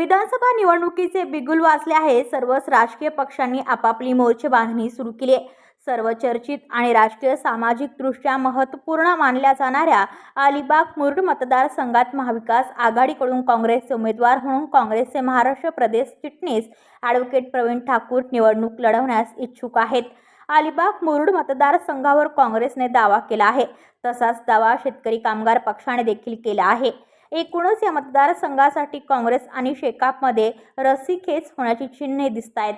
विधानसभा निवडणुकीचे बिगुल वाचले आहे. सर्वच राजकीय पक्षांनी आपापली मोर्चे बांधणी सुरू केली आहे. सर्व चर्चित आणि राजकीय सामाजिकदृष्ट्या महत्त्वपूर्ण मानल्या जाणाऱ्या अलिबाग मुरुड मतदारसंघात महाविकास आघाडीकडून काँग्रेसचे उमेदवार म्हणून काँग्रेसचे महाराष्ट्र प्रदेश चिटणीस ॲडव्होकेट प्रवीण ठाकूर निवडणूक लढवण्यास इच्छुक आहेत. अलिबाग मुरुड मतदारसंघावर काँग्रेसने दावा केला आहे. तसाच दावा शेतकरी कामगार पक्षाने देखील केला आहे. एकूणच या मतदारसंघासाठी काँग्रेस आणि शेकापमध्ये रस्सीखेच होण्याची चिन्हे दिसत आहेत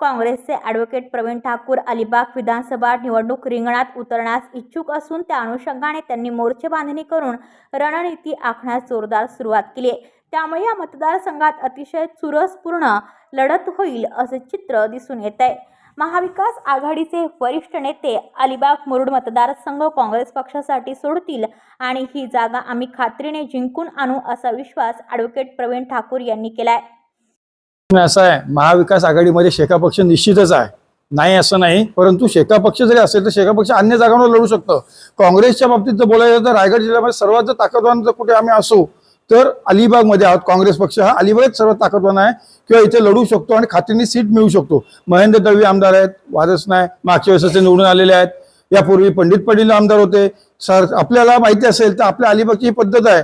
काँग्रेसचे ॲडव्होकेट प्रवीण ठाकूर अलिबाग विधानसभा निवडणूक रिंगणात उतरण्यास इच्छुक असून त्या अनुषंगाने त्यांनी मोर्चे बांधणी करून रणनीती आखण्यास जोरदार सुरुवात केली आहे. त्यामुळे या मतदारसंघात अतिशय चुरसपूर्ण लढत होईल असे चित्र दिसून येत आहे. महाविकास आघाडीचे वरिष्ठ नेते अलिबाग मुरुड मतदारसंघ काँग्रेस पक्षासाठी सोडतील आणि ही जागा आम्ही खात्रीने जिंकून आणू असा विश्वास ॲडव्होकेट प्रवीण ठाकूर यांनी केला आहे असं आहे. महाविकास आघाडीमध्ये शेका पक्ष निश्चितच आहे. नाही असं नाही. परंतु शेका पक्ष जरी असेल तर शेका पक्ष अन्य जागांवर लढू शकतो. काँग्रेसच्या बाबतीत जर बोलायचं तर रायगड जिल्ह्यामध्ये सर्वात जर ताकदवान जर कुठे आम्ही असू तर अलिबागमध्ये आहोत. काँग्रेस पक्ष हा अलिबागच सर्वात ताकदवान आहे. किंवा इथे लढू शकतो आणि खात्रीने सीट मिळू शकतो. महेंद्र दळवी आमदार आहेत वादच नाही. मागच्या वेळेस निवडून आलेले आहेत. यापूर्वी पंडित पाटील आमदार होते. सर आपल्याला माहिती असेल तर आपल्या अलिबागची ही पद्धत आहे.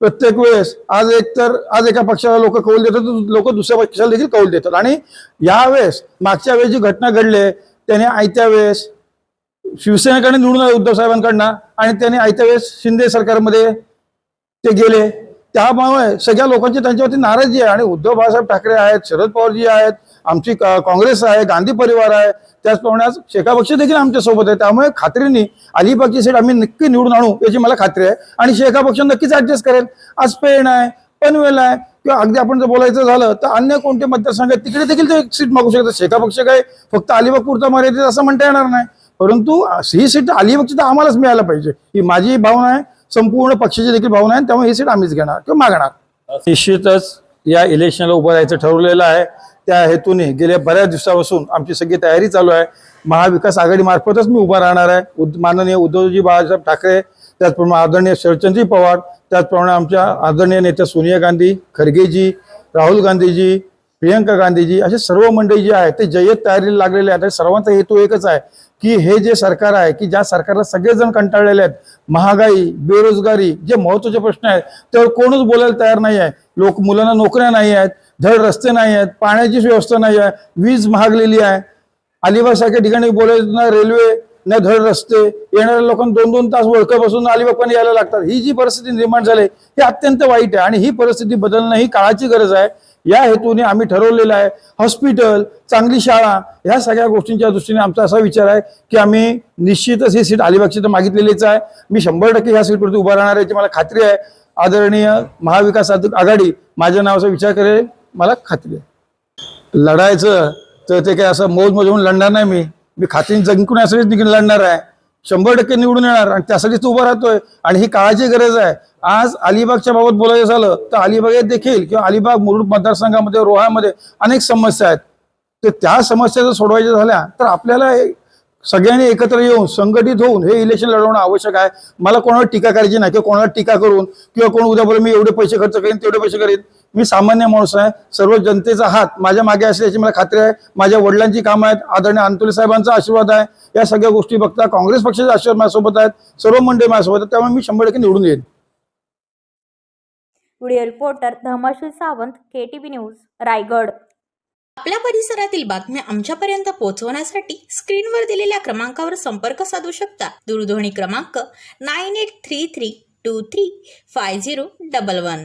प्रत्येक वेळेस आज एक तर आज एका पक्षाला लोक कौल देतात लोक दुसऱ्या पक्षाला देखील कौल देतात. आणि यावेळेस मागच्या वेळेस जी घटना घडली त्याने आयत्या वेळेस शिवसेनेकडे निवडून आले उद्धव साहेबांकडनं. आणि त्याने आयत्या वेळेस शिंदे सरकारमध्ये ते गेले. त्यामुळे सगळ्या लोकांची त्यांच्यावरती नाराजी आहे. आणि उद्धव बाळासाहेब ठाकरे आहेत शरद पवारजी आहेत आमची काँग्रेस आहे गांधी परिवार आहे. त्याचप्रमाणे आज शेका पक्ष देखील आमच्यासोबत आहे. त्यामुळे खात्रीने अलिबागची सीट आम्ही नक्की निवडून आणू याची मला खात्री आहे. आणि शेखा पक्ष नक्कीच ऍडजस्ट करेल. आज पेण आहे पनवेल आहे किंवा अगदी आपण जर बोलायचं झालं तर अन्य कोणते मतदारसंघ आहेत तिकडे देखील ते सीट मागू शकतात. शेखा पक्ष काय फक्त अलिबाग पुरता मर्यादित असं म्हणता येणार नाही. परंतु ही सीट अलिबागची तर आम्हालाच मिळायला पाहिजे. ही माझी भावना आहे. संपूर्ण पक्षाची देखील भावना आहे त्यामुळे ही सीट आम्हीच घेणार किंवा मागणार. निश्चितच या इलेक्शनला उभं राहायचं ठरवलेलं आहे. त्या हेतूने गेल्या बऱ्याच दिवसापासून आमची सगळी तयारी चालू आहे. महाविकास आघाडी मार्फतच मी उभा राहणार आहे. उद- माननीय उद्धवजी बाळासाहेब ठाकरे त्याचप्रमाणे आदरणीय शरदचंद्रजी पवार त्याचप्रमाणे आमच्या आदरणीय नेत्या सोनिया गांधी खरगेजी राहुल गांधीजी प्रियंका गांधीजी असे सर्व मंडळी जे आहेत ते जय्यत तयारीला लागलेले आहेत. आणि सर्वांचा हेतू एकच आहे की हे जे सरकार आहे की ज्या सरकारला सगळेजण कंटाळलेले आहेत महागाई बेरोजगारी जे महत्त्वाचे प्रश्न आहेत त्यावर कोणच बोलायला तयार नाही आहे. लोक मुलांना नोकऱ्या नाही आहेत धड रस्ते नाही आहेत पाण्याची व्यवस्था नाही आहे वीज महागलेली आहे. अलिबाग सारख्या ठिकाणी बोलायचं ना रेल्वे ना धड रस्ते येणाऱ्या लोकांना दोन दोन तास ओळखापासून अलिबागपणे यायला लागतात. ही जी परिस्थिती निर्माण झाली ही अत्यंत वाईट आहे. आणि ही परिस्थिती बदलणं ही काळाची गरज आहे. या हेतूने आम्ही ठरवलेलं आहे. हॉस्पिटल चांगली शाळा ह्या सगळ्या गोष्टींच्या दृष्टीने आमचा असा विचार आहे की आम्ही निश्चितच ही सीट अलिबागची तर मागितलेलीच आहे. मी शंभर टक्के ह्या सीटवरती उभा राहणार याची मला खात्री आहे. आदरणीय महाविकास आघाडी माझ्या नावाचा विचार करेल मला खात्री आहे. लढायचं तर ते काय असं मौज मजवून म्हणून लढणार नाही मी. मी खात्रीने जिंकून यासाठीच निघून लढणार आहे? शंभर टक्के निवडून येणार आणि त्यासाठीच उभा राहतोय आणि ही काळाची गरज आहे. आज अलिबागच्या बाबत बोलायचं झालं तर अलिबाग देखील किंवा अलिबाग मुरुड मतदारसंघामध्ये रोहामध्ये अनेक समस्या आहेत. तर त्या समस्या जर सोडवायच्या झाल्या तर आपल्याला सगळ्यांनी एकत्र येऊन संघटित होऊन हे इलेक्शन लढवणं आवश्यक आहे. मला कोणावर टीका करायची नाही किंवा कोणावर टीका करून किंवा कोण उद्या बरं मी एवढे पैसे खर्च करेन तेवढे पैसे करेन. मी सामान्य माणूस आहे. सर्व जनतेचा हात माझ्या मागे असल्याची मला खात्री आहे. माझ्या वडिलांची कामं आहेत. आदरणीय अंतुले साहेबांचा आशीर्वाद आहे. या सगळ्या गोष्टी बघता काँग्रेस पक्षाचे आशीर्वाद माझ्यासोबत आहेत. सर्व मंडळी माझ्यासोबत आहेत. त्यामुळे मी शंभर टक्के निवडून येईन. Video reporter Dharmshil Sawant K news Raigad. आपल्या परिसरातील बातम्या आमच्यापर्यंत पोहोचवण्यासाठी स्क्रीनवर दिलेल्या क्रमांकावर संपर्क साधू शकता. दूरध्वनी क्रमांक nine eight three three two three five zero double one.